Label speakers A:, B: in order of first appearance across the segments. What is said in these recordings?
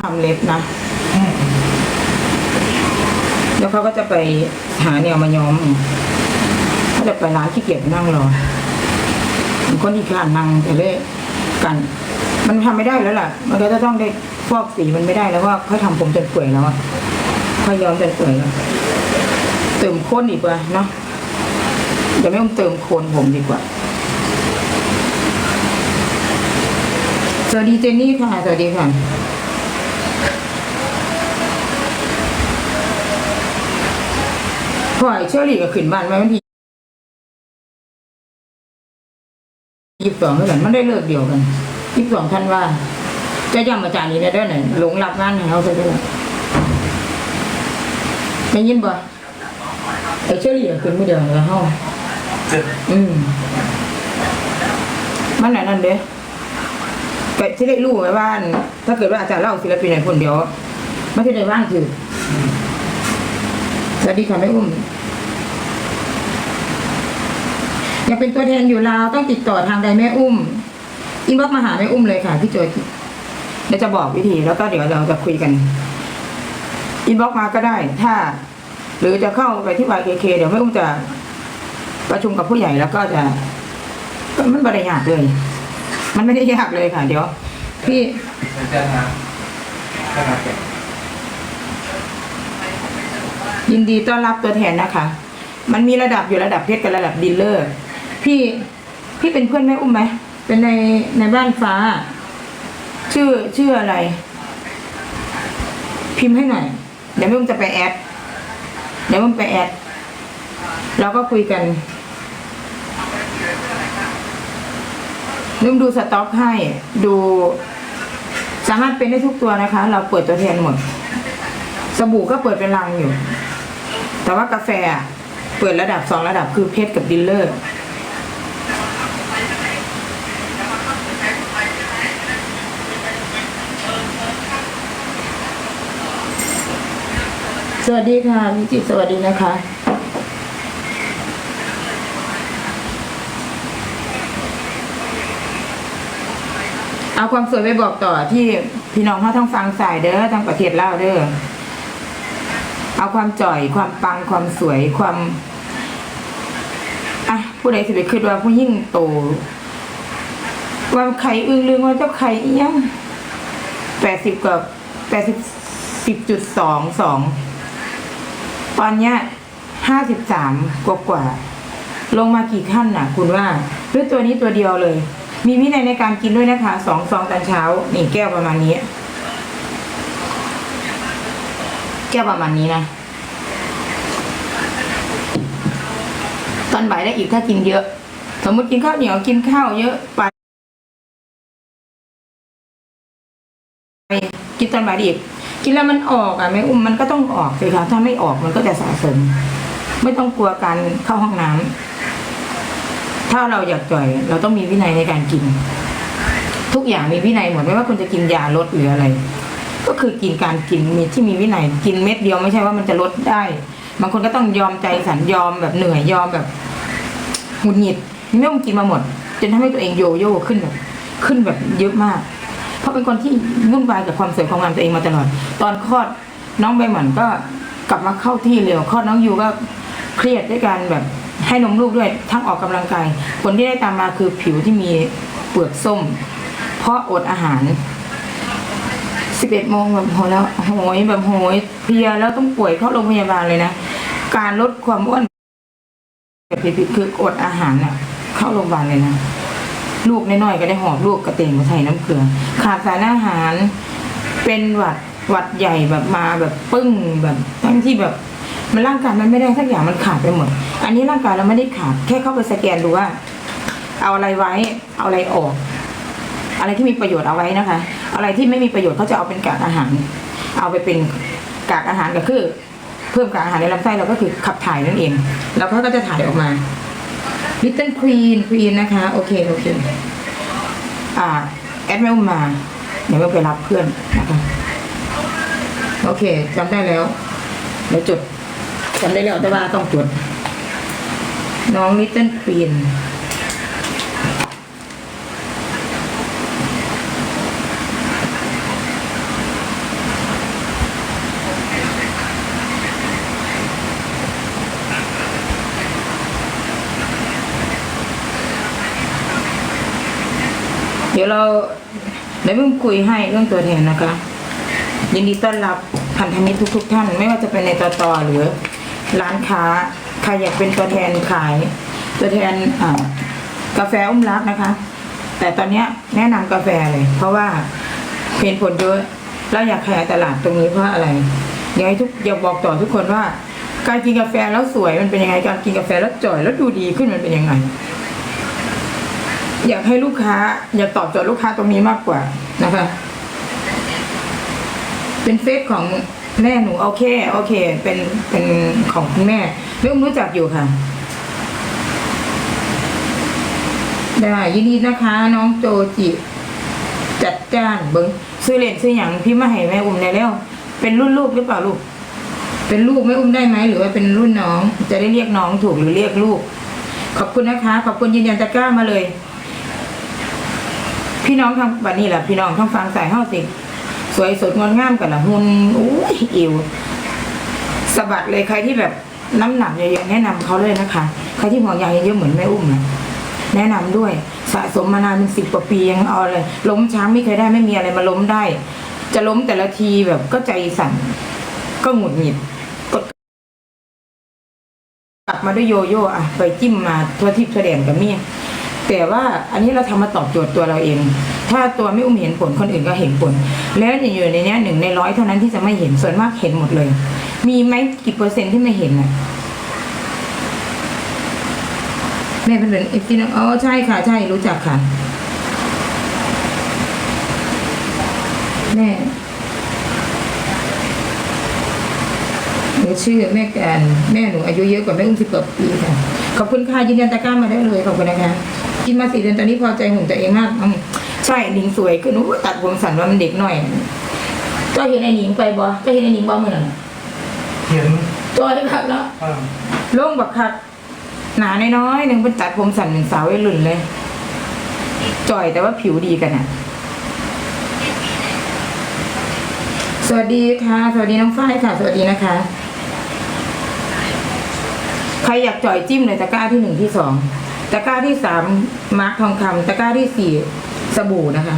A: ทำเล็บนะ แล้วเขาก็จะไปหาแนวมาย้อมเขาจะไปร้านขี้เกียจนั่งรอคนที่ขานนั่งแต่เละกัน มันทำไม่ได้แล้วล่ะ มันก็จะต้องได้ฟอกสีมันไม่ได้แล้วว่าเขาทำผมจนเปื่อยแล้วอะเขาย้อมจนเปื่อยแล้วเติมข้นอีกว่าเนาะเดี๋ยวไม่ต้องเติมโคนผมดีกว่า สวัสดีเจนนี่ค่ะ สวัสดีค่ะ พ่อยเชอรี่ก็ขึ้นบ้านไว้วันที่ยี่สิบสองเท่านั้นมันได้เลิกเดียวกันยี่สิบสองท่านว่า จะย้ำอาจารย์นี้ได้ด้วยไหนหลงรับงานให้เขาซะด้วยไม่ยินบ่ไอ้เชอรี่ก็ขึ้นไม่เดียวกับเขาอืมมันไหนนั่นเด้ก็ที่ได้รู้ไว้ว่านถ้าเกิดว่าอาจารย์เล่าศิลปินไหนคนเดียวไม่ใช่ได้ว่างคือ สวัสดีค่ะแม่อุ้มอยากเป็นตัวแทนอยู่ลาวต้องติดต่อทางใดแม่อุ้มอินบ็อกซ์มาหาแม่อุ้มเลยค่ะพี่โจยเดี๋ยวจะบอกวิธีแล้วก็เดี๋ยวเราจะคุยกันอินบ็อกซ์มาก็ได้ ถ้า หรือจะเข้าไปที่ YKK เดี๋ยวแม่อุ้มจะประชุมกับผู้ใหญ่แล้วก็จะ มันไม่ได้ยากเลย มันไม่ได้ยากเลยค่ะ เดี๋ยว พี่
B: จะนะขนาดแก่
A: ยินดีต้อนรับตัวแทนนะคะ มันมีระดับอยู่ระดับเพชรกับระดับดีลเลอร์ พี่พี่เป็นเพื่อนแม่อุ้มไหมเป็นในในบ้านฟ้า ชื่อชื่ออะไร พิมพ์ให้หน่อยเดี๋ยวแม่อุ้มจะไปแอดเดี๋ยวแม่อุ้มไปแอดแล้วก็คุยกันแม่อุ้มดูสต็อกให้ดูสามารถเป็นได้ทุกตัวนะคะ เราเปิดตัวแทนหมด สบู่ก็เปิดเป็นลังอยู่ แต่ว่ากาแฟเปิดระดับสองระดับคือเพชรกับดิลเลอร์สวัสดีค่ะมิจิสวัสดีนะคะ เอาความสวยไปบอกต่อที่พี่น้องเขาต้องฟังสายเด้อทั้งประเทศลาวเด้อ เอาความจ่อยความปังความสวยความอะผู้ใดสิไปคิดว่าผู้ยิ่งโต ว่าไข่อึ้งลืมว่าเจ้าไข่อีหยังแปดสิบกับแปดสิบสิบจุดสองสองตอนเนี้ยห้าสิบสามกว่ากว่าๆลงมากี่ขั้นน่ะ คุณว่าด้วยตัวนี้ตัวเดียวเลย มีวินัยในการกินด้วยนะคะสองซองตอนเช้านี่แก้วประมาณนี้ แก้วประมาณนี้นะ ตอนบ่ายได้อีกถ้ากินเยอะ สมมติกินข้าวเหนียวกินข้าวเยอะไปกินตอนบ่ายด้อีกกินแล้วมันออกอะแม่อุ้มมันก็ต้องออกสิคะถ้าไม่ออกมันก็จะสะสม ไม่ต้องกลัวการเข้าห้องน้ำถ้าเราอยากจ่อย เราต้องมีวินัยในการกิน ทุกอย่างมีวินัยหมดไม่ว่าคุณจะกินยาลดหรืออะไร ก็คือกินการกินมีที่มีวินัยกินเม็ดเดียวไม่ใช่ว่ามันจะลดได้ บางคนก็ต้องยอมใจสันยอมแบบเหนื่อยยอมแบบหงุดหงิดไม่ต้องกินมาหมด จนทำให้ตัวเองโยโย่ขึ้นแบบขึ้นแบบเยอะมาก เพราะเป็นคนที่วุ่นวายกับความสวยความงามตัวเองมาตลอด ตอนคลอดน้องใบหมันก็กลับมาเข้าที่เร็วคลอดน้องยูก็เครียดด้วยการแบบให้นมลูกด้วยทั้งออกกำลังกายผลที่ได้ตามมาคือผิวที่มีเปลือกส้ม เพราะอดอาหาร สิบเอ็ดโมงแบบโหแล้วโหยแบบโหยเพลียแล้วต้องป่วยเข้าโรงพยาบาลเลยนะ การลดความอ้วนแบบผิดๆคืออดอาหารน่ะ เข้าโรงพยาบาลเลยนะ ลูกน้อยๆก็ได้หอบลูกกระเตงมาใส่น้ำเกลือ ขาดสารอาหาร เป็นหวัดหวัดใหญ่แบบมาแบบปึ้งแบบทั้งที่แบบ มันร่างกายมันไม่ได้สักอย่างมันขาดไปหมด อันนี้ร่างกายเราไม่ได้ขาดแค่เข้าไปสแกนดูว่า เอาอะไรไว้ เอาอะไรออก อะไรที่มีประโยชน์เอาไว้นะคะ อะไรที่ไม่มีประโยชน์เขาจะเอาเป็นกากอาหาร เอาไปเป็นกากอาหารก็คือ เพิ่มกากอาหารในลำไส้เราก็คือขับถ่ายนั่นเอง แล้วเขาก็จะถ่ายออกมาลิตเติ้ลควีนควีนนะคะโอเคโอเคอ่าแอดเมลมาเดี๋ยวเราไปรับเพื่อนนะคะโอเคจำได้แล้วเดี๋ยวจดจำได้แล้วแต่ว่าต้องจดน้องลิตเติ้ลควีน ดี๋ยวเราเดี๋ยวเพิ่งคุยให้เรื่องตัวแทนนะคะ ยินดีต้อนรับพันธมิตรทุก ๆ ท่าน ไม่ว่าจะเป็นในตอตอหรือ ร้านค้าใครอยากเป็นตัวแทนขาย ตัวแทนกาแฟอุ้มรักนะคะ แต่ตอนนี้แนะนำกาแฟเลย เพราะว่าเห็นผลเยอะเราอยากขยายตลาดตรงนี้เพราะอะไรอยากให้ทุกอยากบอกต่อทุกคนว่า การกินกาแฟแล้วสวยมันเป็นยังไงการกินกาแฟแล้วจ่อยแล้วดูดีขึ้นมันเป็นยังไง อยากให้ลูกค้า อยากตอบโจทย์ลูกค้าตรงนี้มากกว่านะคะ เป็นเฟซของแม่หนูโอเค โอเค เป็นเป็นของคุณแม่แม่อุ้มรู้จักอยู่ค่ะ ได้ยินดีนะคะ น้องโจจิ จัดจ้านเบิ้งซื้อเล่นซื้ออย่างพี่มาให้แม่อุ้มได้แล้ว เป็นรุ่นลูกหรือเปล่าลูก เป็นลูกแม่อุ้มได้ไหมหรือว่าเป็นรุ่นน้อง จะได้เรียกน้องถูกหรือเรียกลูกขอบคุณนะคะ ขอบคุณยืนยันตะกร้ามาเลย พี่น้องทางบัดนี้แหละพี่น้องทางฟังสายเฮาสิสวยสดงดงามกันละหุ่นอุ้ยอิวสะบัดเลยใครที่แบบน้ำหนักเยอะๆแนะนำเขาเลยนะคะใครที่ห่วงใยเยอะๆเหมือนแม่อุ้มนะแนะนำด้วยสะสมมานานเป็นสิบกว่าปียังเอาเลย ล้มช้างไม่เคยได้ไม่มีอะไรมาล้มได้ จะล้มแต่ละทีแบบก็ใจสั่นก็หงุดหงิดก็กลับมาด้วยโยโย่อะไปจิ้มมาทั่วทิพย์ทั่วแดนกับเมี่ย แต่ว่าอันนี้เราทำมาตอบโจทย์ตัวเราเอง ถ้าตัวไม่อุ้มเห็นผลคนอื่นก็เห็นผล แล้วอยู่ในนี้หนึ่งในร้อยเท่านั้นที่จะไม่เห็นส่วนมากเห็นหมดเลย มีไหมกี่เปอร์เซ็นต์ที่ไม่เห็นอะแม่เป็นเหมือนเอฟซีนะอ๋อใช่ค่ะใช่รู้จักค่ะแม่หนูชื่อแม่แกนแม่หนูอายุเยอะกว่าแม่อุ้มสิบกว่าปีค่ะขอบคุณค่ะยืนยันตะกร้ามาได้เลยขอบคุณนะคะ กินมาสี่เดือนตอนนี้พอใจหุ่นตัวเองมากอืมใช่หนิงสวยขึ้นอู้ตัดผมสั้นว่ามันเด็กหน่อยก็เห็นไอ้หนิงไปบ่ก็เห็นไอ้หนิงบ่เมื่อนั้นน่ะ
B: เห็น
A: จอยครับแล้ว
B: เออ
A: ลงบักคักหนาน้อยๆหนึ่งเป็นตัดผมสั้นเป็นสาววัยรุ่นเลยจ่อยแต่ว่าผิวดีกันอะ สวัสดีค่ะ สวัสดีน้องฝ้ายค่ะ สวัสดีนะคะ ใครอยากจ่อยจิ้มเลยตะกร้าที่หนึ่งที่สอง ตะกร้าที่สามมาร์คทองคำตะกร้าที่สี่สบู่นะคะ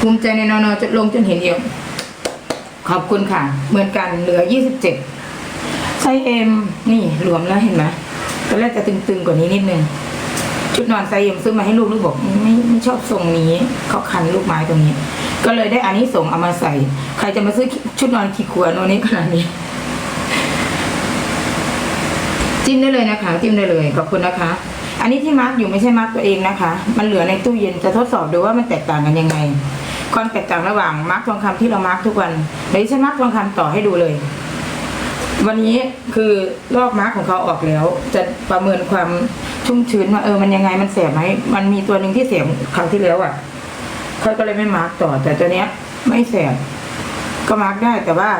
A: ภูมิใจในนอนอจนลงจนเห็นเดียว ขอบคุณค่ะ เหมือนกันเหลือยี่สิบเจ็ดไซเอ็มนี่รวมแล้วเห็นไหมตอนแรกจะตึงๆกว่านี้นิดนึง ชุดนอนไซส์เอ็มซื้อมาให้ลูกลูกบอกไม่ไม่ชอบทรงนี้เขาคันลูกไม้ตรงนี้ ก็เลยได้อันนี้ส่งเอามาใส่ ใครจะมาซื้อชุดนอนขี้ขวโนนี้ขนาดนี้ จิ้มได้เลยนะคะ จิ้มได้เลยขอบคุณนะคะ อันนี้ที่มาร์กอยู่ไม่ใช่มาร์กตัวเองนะคะ มันเหลือในตู้เย็นจะทดสอบดูว่ามันแตกต่างกันยังไงความแตกต่างระหว่างมาร์กทองคำที่เรามาร์กทุกวันเดี๋ยวฉันมาร์กทองคำต่อให้ดูเลย วันนี้คือลอกมาร์กของเขาออกแล้ว จะประเมินความชุ่มชื้นว่าเออมันยังไงมันแสบไหมมันมีตัวหนึ่งที่แสบคราวที่แล้วอะเขาก็เลยไม่มาร์กต่อ แต่ตัวเนี้ย ไม่แสบก็มาร์กได้แต่ว่า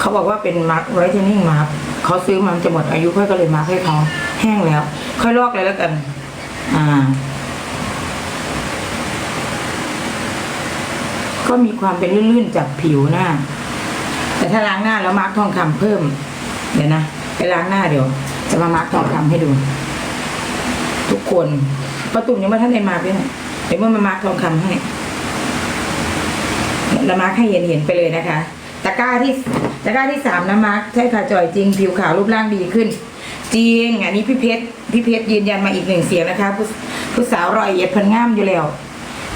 A: เขาบอกว่าเป็นมาร์กไวท์เทนนิ่งมาร์กเขาซื้อมามันจะหมดอายุค่อยก็เลยมาร์กให้เขาแห้งแล้ว ค่อยลอกเลยแล้วกัน อ่า ก็มีความเป็นลื่นๆจากผิวหน้า แต่ถ้าล้างหน้าแล้วมาร์กทองคำเพิ่ม เดี๋ยวนะไปล้างหน้าเดี๋ยว จะมามาร์กทองคำให้ดู ทุกคนประตุ่มยังไม่ท่านได้มาร์กด้วยนะเดี๋ยวเมื่อมามาร์กทองคำให้แล้วมาร์กให้เห็นเห็นไปเลยนะคะตะกร้าที่ตะกร้าที่สามนะมาร์กใช่ค่ะจอยจริง ผิวขาวรูปร่างดีขึ้นจริงอันนี้พี่เพชรพี่เพชรยืนยันมาอีกหนึ่งเสียงนะคะ ผู้ผู้สาวรอยเอ็ดพันง่ามอยู่แล้ว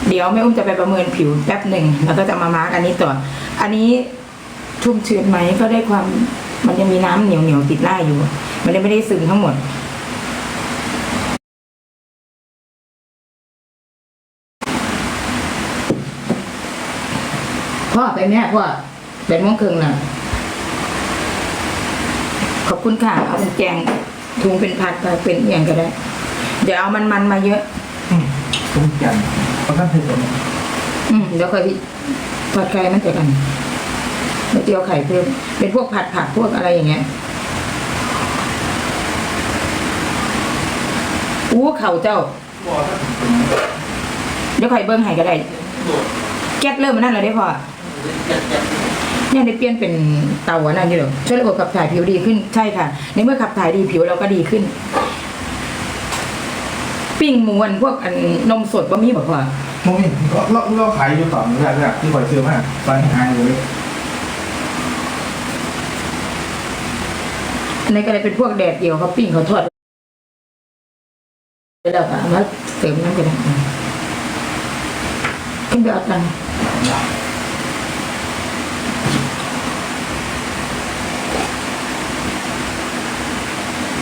A: เดี๋ยวแม่อุ้มจะไปประเมินผิวแป๊บหนึ่งแล้วก็จะมามาร์กอันนี้ต่อ อันนี้ ชุ่มชื้นไหมก็ได้ความมันยังมีน้ำเหนียวเหนียวๆติดหน้าอยู่ มันยังไม่ได้ซึมทั้งหมดพ่อไปแม่พ่อเป็นม่วงครึ่งน่ะขอบคุณค่ะ เอาเป็นแกงถุงเป็นผัดไปเป็นอหย่างก็ได้เดี๋ยวเอามันมันๆมาเยอะ
B: อืมต้มยำเพราะนั่นคือตัวนี้
A: อืมเดี๋ยวค่อยผัดไข่มันจะกัน เดี๋ยวเจียวไข่เพิ่มเป็นพวกผัดผักพวกอะไรอย่างเงี้ยอู้เข่าเจ้า
B: บอกถ้าถึงตรงนี้
A: เดี๋ยวไข่เบิ้งไห้ก็ได้แก๊สเริ่มมันนั่นเลยได้พอเนี่ยได้เปลี่ยนเป็นเตาอันนั้นอยู่เหรอช่วยระบบขับถ่ายผิวดีขึ้นใช่ค่ะ ในเมื่อขับถ่ายดีผิวเราก็ดีขึ้น ปิ้งหมูอันพวกอันนมสดบะมี่บอกว่า
B: โมมี่ก็เราเราขายอยู่ต่อแรกแรกที่คอยซื้อมาตอนนี้หายเลย
A: อันนี้ก็เลยเป็นพวกแดดเดียวเขาปิ้งเขาทอดแล้วก็เอามาเสริมน้ำกันขึ้นไปเอาตังค์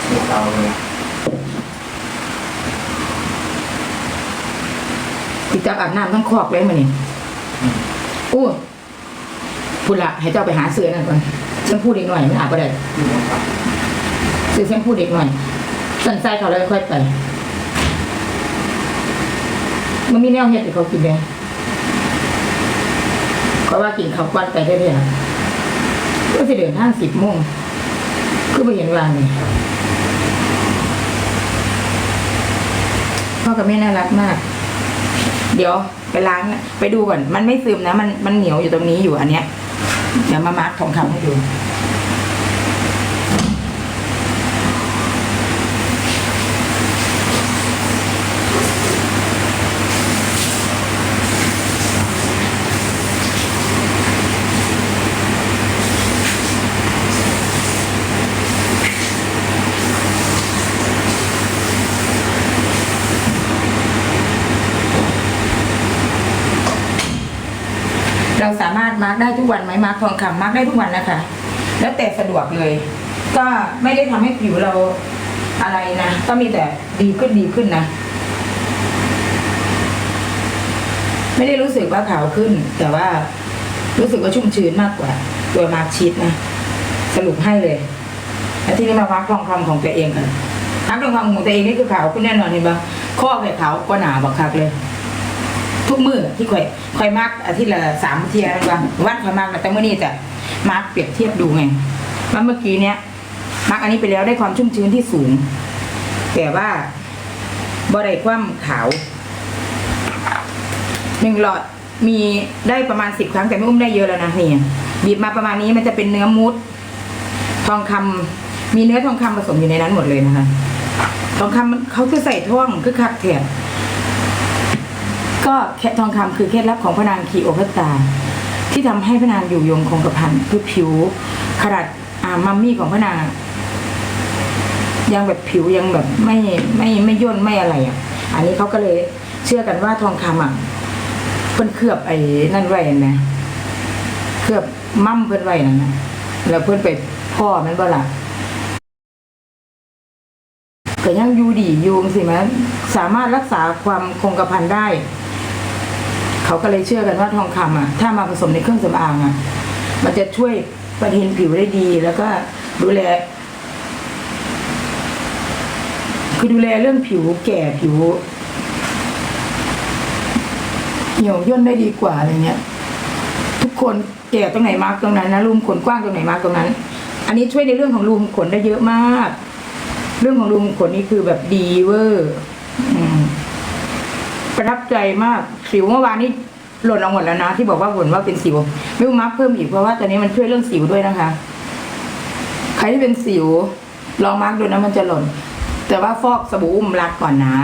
B: เสียเตาเลย
A: ติดจับอาบน้ำทั้งคอกเลยมานี่อู้พูดละให้เจ้าไปหาเสือนั่นก่อนฉันพูดอีกหน่อยมันอาบก็ได้ ซื้อเส้นพูดอีกหน่อยสันไส้เขาแล้วค่อยไปมันมีแนวเฮ็ดให้เขากินเลยเพราะว่ากินข้าวกวันไปได้เลยอะก็จะเดินห้างสิบโมงก็ไปเห็นวลานี่พ่อกับแม่น่ารักมาก เดี๋ยวไปล้างไปดูก่อน มันไม่ซึมนะ มันมันเหนียวอยู่ตรงนี้อยู่อันเนี้ย เดี๋ยวมามาร์คทองคำให้ดู เราสามารถมาร์ก ได้ทุกวันไหมมาร์กทองคำมาร์กได้ทุกวันนะคะ แล้วแต่สะดวกเลย ก็ไม่ได้ทำให้ผิวเราอะไรนะ ก็มีแต่ดีขึ้นดีขึ้นนะ ไม่ได้รู้สึกว่าขาวขึ้น แต่ว่ารู้สึกว่าชุ่มชื้นมากกว่า ตัวมาร์กชีสนะ สรุปให้เลย แล้วที่นี่มามาร์กทองคำของตัวเองกันมาร์กทองคำของตัวเองนี่คือขาวขึ้นแน่นอนเห็นปะข้อแก่ขาวก็หนาบักคักเลย ทุกมือที่ค่อยค่อยมากอาทิตย์ละสามเทียนว่าวันค่อยมากแต่เมื่อนี้จะมาร์กเปรียบเทียบดูไงว่าเมื่อกี้เนี้ยมาร์กอันนี้ไปแล้วได้ความชุ่มชื้นที่สูง แต่ว่าบ่ได้ความขาวหนึ่งหลอดมีได้ประมาณสิบครั้งแต่ไม่อุ้มได้เยอะแล้วนะนี่บีบมาประมาณนี้มันจะเป็นเนื้อมุดทองคำมีเนื้อทองคำผสมอยู่ในนั้นหมดเลยนะคะ ทองคำเขาคือใส่ท่องคือคักเถีย ก็แค่ทองคำคือเคล็ดลับของพระนางคีโอพัตตา ที่ทำให้พระนางอยู่ยงคงกระพันคือผิวขนาดมัมมี่ของพระนางยังแบบผิวยังแบบไม่ไม่ไม่ย่นไม่อะไรอะ อันนี้เขาก็เลยเชื่อกันว่าทองคำอะเพิ่นเคลือบไอ้นั่นไว้นะเคลือบมั่มเพิ่นไว้นั่นนะแล้วเพิ่นไปพ่อแมันบ่ล่ะก็ยังอยู่ดีอยู่สิมันสามารถรักษาความคงกระพันได้ เขาก็เลยเชื่อกันว่าทองคำอะ ถ้ามาผสมในเครื่องสำอางอะ มันจะช่วยประเทนผิวได้ดี แล้วก็ดูแล คือดูแลเรื่องผิวแก่ผิว เหี่ยวย่นได้ดีกว่าอะไรเงี้ย ทุกคนแก่ตรงไหนมาร์กตรงนั้นนะรูมขนกว้างตรงไหนมาร์กตรงนั้น อันนี้ช่วยในเรื่องของรูมขนได้เยอะมาก เรื่องของรูมขนนี่คือแบบดีเวอร์ประทับใจมาก สิวเมื่อวานนี้หล่นลงหมดแล้วนะ ที่บอกว่าบ่นว่าเป็นสิว ไม่ต้มาร์คเพิ่มอีกเพราะว่าตอนนี้มันช่วยเรื่องสิวด้วยนะคะ ใครที่เป็นสิว ลองมาร์คดูนะมันจะหล่น แต่ว่าฟอกสบู่อุ้มรักก่อนนะ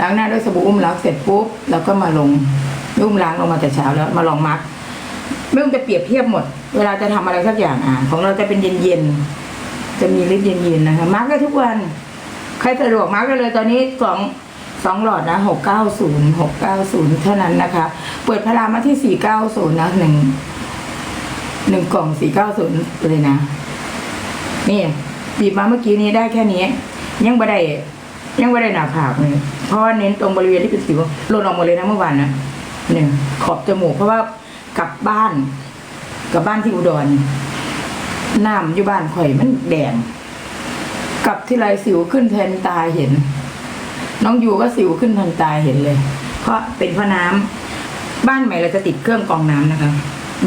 A: ล้างหน้าด้วยสบู่อุ้มรักเสร็จปุ๊บแล้วก็มาลงอุ้มล้างลงมาแต่เช้าแล้ว มาลองมาร์คไม่ต้องจะเปรียบเทียบหมด เวลาจะทำอะไรสักอย่างอะของเราจะเป็นเย็นๆจะมีฤทธิ์เย็นๆนะคะมาร์คได้ทุกวัน ใครสะดวกมาร์กได้เลยตอนนี้สอง สองหลอดนะหกเก้าศูนย์หกเก้าศูนย์เท่านั้นนะคะ เปิดพลามาที่สี่เก้าศูนย์นะหนึ่งหนึ่งกล่องสี่เก้าศูนย์เลยนะ นี่บีบมาเมื่อกี้นี้ได้แค่นี้ ยังไม่ได้ ยังไม่ได้หนาผากเลยเพราะว่าเน้นตรงบริเวณที่เป็นสิวหล่นออกหมดเลยนะเมื่อวานนะเนี่ยขอบจมูกเพราะว่ากลับบ้านกลับบ้านที่อุดรน้ำอยู่บ้านข่อยมันแดงกลับที่ไรสิวขึ้นแทนตาเห็น น้องยูก็สิวขึ้นแทนตาเห็นเลย เพราะเป็นเพราะน้ำบ้านใหม่เราจะติดเครื่องกรองน้ำนะคะ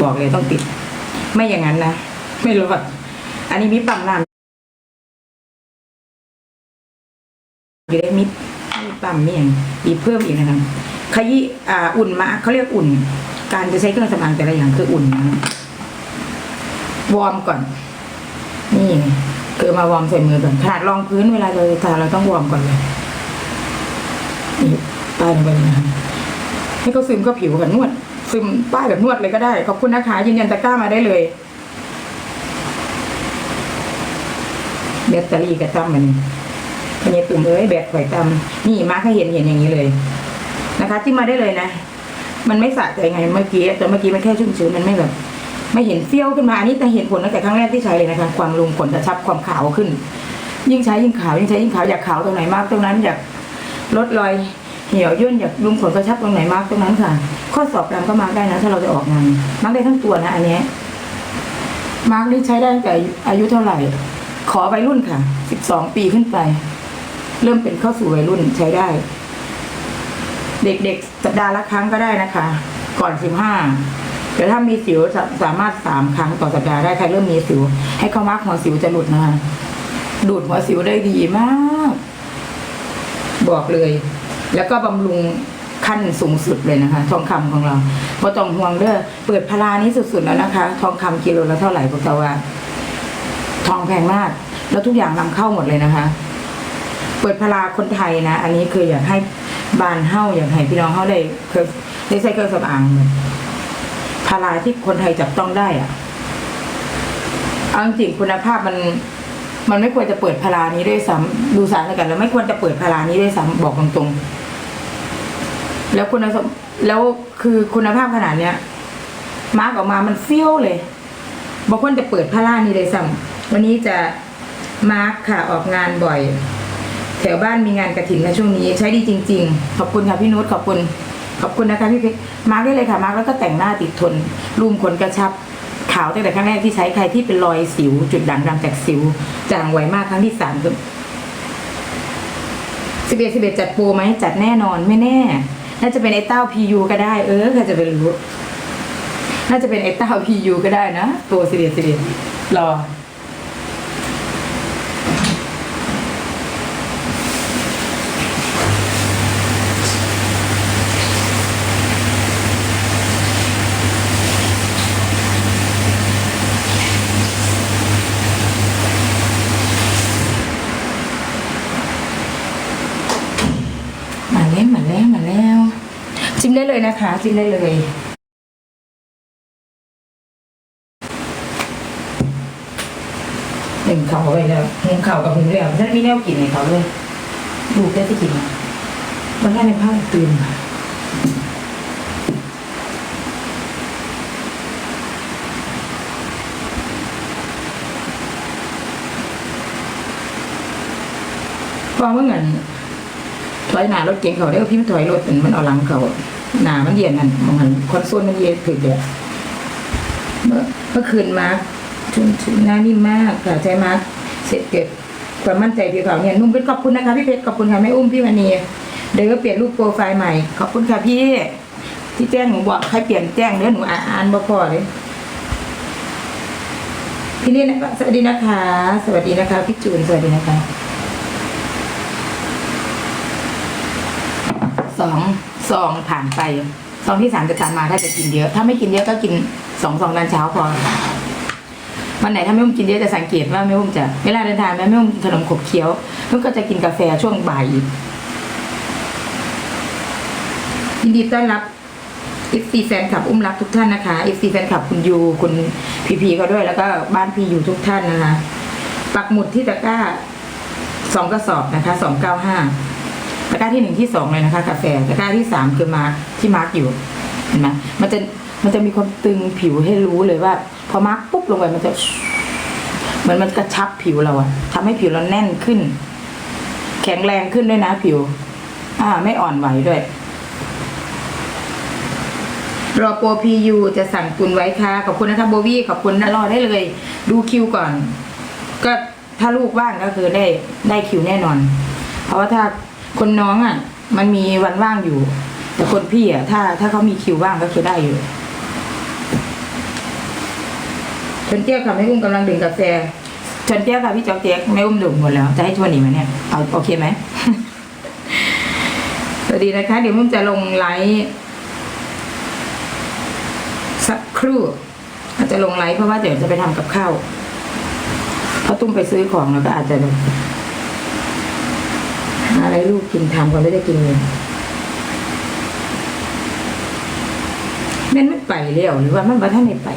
A: บอกเลยต้องติด ไม่อย่างนั้นนะไม่รู้แบบอันนี้มีปั๊มน้ำอยู่ได้มิดมีปั๊มมีอย่างมีเพิ่มอีกนะคะขยี้อ่าอุ่นมาเขาเรียกอุ่น การจะใช้เครื่องสำอางแต่ละอย่างคืออุ่นนะวอร์มก่อน นี่คือมาวอร์มใส่มือก่อนขนาดรองพื้นเวลาเราทาเราต้องวอร์มก่อนเลย นี่ป้ายลงไปเลยนะคะให้เขาซึมเข้าผิวกันนวด ซึมป้ายแบบนวดเลยก็ได้ ขอบคุณนะคะยืนยันตะกร้ามาได้เลยแบตเตอรี่กระตั้มมันเป็นยตุ่มเอ้ยแบตข่อยตั้มนี่มาให้เห็นเห็นอย่างนี้เลยนะคะจิ้มมาได้เลยนะมันไม่สะใจไงเมื่อกี้แต่เมื่อกี้มันแค่ชุ่มชื้นมันไม่แบบไม่เห็นเฟี้ยวขึ้นมาอันนี้แต่เห็นผลตั้งแต่ครั้งแรกที่ใช้เลยนะคะ ความลุมขนกระชับความขาวขึ้น ยิ่งใช้ยิ่งขาวยิ่งใช้ยิ่งขาวอยากขาวตรงไหนมากตรงนั้นอยาก ลดรอยเหี่ยวย่นอยากลุมขนกระชับตรงไหนมากตรงนั้นค่ะ ข้อสอบดำก็มาร์กได้นะ ถ้าเราจะออกงานมาร์กได้ทั้งตัวนะ อันนี้มาร์กนี่ใช้ได้ตั้งแต่อายุเท่าไหร่ ขอวัยรุ่นค่ะสิบสองปีขึ้นไป เริ่มเป็นเข้าสู่วัยรุ่นใช้ได้ เด็กๆสัปดาห์ละครั้งก็ได้นะคะ ก่อนสิบห้าแต่ถ้ามีสิวสาสามารถสามครั้งต่อสัปดาห์ได้ใครเริ่มมีสิว ให้เขามาร์กหัวสิวจะหลุดนะคะดูดหัวสิวได้ดีมาก บอกเลย แล้วก็บำรุงขั้นสูงสุดเลยนะคะ ทองคำของเราพอต้องห่วงเด้อเปิดพลานี้สุดๆแล้วนะคะ ทองคำกิโลละเท่าไหร่พวกเราว่า ทองแพงมาก แล้วทุกอย่างนำเข้าหมดเลยนะคะ เปิดพลาคนไทยนะ อันนี้คืออยากให้บานเฮ้าอยากให้พี่น้องเฮ้าได้เคยได้ใช้เครื่องสำอางพลาที่คนไทยจับต้องได้อะเอาจริงคุณภาพมัน มันไม่ควรจะเปิดพลานี้ด้วยซ้ำดูสารกัน แล้วไม่ควรจะเปิดพลานี้ด้วยซ้ำบอกตรงๆ แล้วคุณสมแล้วคือคุณภาพขนาดเนี้ย มาร์กออกมามันเฟี้ยวเลยบอกควรจะเปิดพลานี้เลยซ้ำวันนี้จะมาร์กค่ะออกงานบ่อย แถวบ้านมีงานกระถิ่นในช่วงนี้ ใช้ดีจริง ๆ ขอบคุณค่ะพี่นุชขอบคุณขอบคุณนะคะพี่เพชรมาร์กได้เลยค่ะ มาร์กแล้วก็แต่งหน้าติดทนรูมขนกระชับ ขาวตั้งแต่ครั้งแรกที่ใช้ใครที่เป็นรอยสิว จุดด่างดำจากสิว จางไวมากครั้งที่สามคือสิบเอ็ดสิบเอ็ดจัดโปรไหมจัดแน่นอนไม่แน่ น่าจะเป็นไอ้เต้าพียูก็ได้ เออใครจะไปรู้ น่าจะเป็นไอ้เต้าพียูก็ได้นะตัวสิบเอ็ดสิบเอ็ดรอ มาแล้วมาแล้วมาแล้วจิ้ม ได้เลยนะคะจิ้มได้เลย หนึ่งเขาไว้แล้วหุงเข่ากับหุงแล้วฉันมีแนวกินในเขาเลยดูได้ที่กินวันแรกในภาพตื่นพอเมื่อเงินถอยหน้ารถเก๋งเขาได้พี่มันถอยรถมันเอาหลังเขา หนามันเย็นนั่นมองหันคอนโซลมันเย็นถึงเดียวเมื่อเมื่อคืนมาร์คชุนชุนหน้านิ่มมากค่ะใช้มาร์คเสร็จเก็บความมั่นใจผิวขาวเนี่ยนุ่มเป็นขอบคุณนะคะพี่เพชรขอบคุณค่ะแม่อุ้มพี่วันีเดี๋ยวก็เปลี่ยนรูปโปรไฟล์ใหม่ ขอบคุณค่ะพี่ ที่แจ้งหนูบอกใครเปลี่ยนแจ้งเด้อหนูอ่านบ่พอเลยพี่นี่นะสวัสดีนะคะ สวัสดีนะคะพี่จูนสวัสดีนะคะสอง ซองผ่านไปซองที่สามจะตามมาถ้าจะกินเยอะ ถ้าไม่กินเยอะก็กินสองซองตอนเช้าพอวันไหนถ้าไม่อุ้มกินเยอะจะสังเกตว่าไม่อุ้มจะเวลาเดินทางแม่ไม่อุ้มขนมขบเคี้ยวนุ่มก็จะกินกาแฟช่วงบ่ายอีกยินดีต้อนรับเอฟซีแฟนคลับอุ้มรักทุกท่านนะคะเอฟซีแฟนคลับคุณยูคุณพีพีก็ด้วย แล้วก็บ้านพีอยู่ทุกท่านนะคะ ปักหมุดที่ตะกร้าสองกระสอบนะคะสองเก้าห้า ตะกร้าที่หนึ่งที่สองเลยนะคะ กาแฟตะกร้าที่สามคือมาร์คที่มาร์คอยู่เห็นไหมมันจะมันจะมีความตึงผิวให้รู้เลยว่า พอมาร์คปุ๊บลงไปมันจะเหมือนมันกระชับผิวเราอะทำให้ผิวเราแน่นขึ้น แข็งแรงขึ้นด้วยนะผิว อ่า ไม่อ่อนไหวด้วยรอโปรพียูจะสั่งตุนไว้ค่ะ ขอบคุณนะคะโบวี่ขอบคุณนะรอได้เลย ดูคิวก่อน ก็ถ้าลูกว่างก็คือได้ได้คิวแน่นอน เพราะว่าถ้า คนน้องอะ มันมีวันว่างอยู่ แต่คนพี่อะ ถ้า ถ้าเขามีคิวว่างก็คือได้อยู่ชนเตี้ยค่ะแม่อุ้มกำลังดื่มกาแฟชนเตี้ยค่ะพี่จอกเจ๊กแม่อุ้มดื่มหมดแล้ว จะให้ชวนอีกไหมเนี่ยเอาโอเคไหมสวัสดีนะคะ เดี๋ยวอุ้มจะลงไลฟ์สักครู่อาจจะลงไลฟ์เพราะว่าเดี๋ยวจะไปทำกับข้าวเพราะตุ้มไปซื้อของแล้วก็อาจจะ อะไรลูกกินทำก็ไม่ได้กินเองแม่นไม่ไปแล้วหรือว่ามันบ่ท่านไม่ไป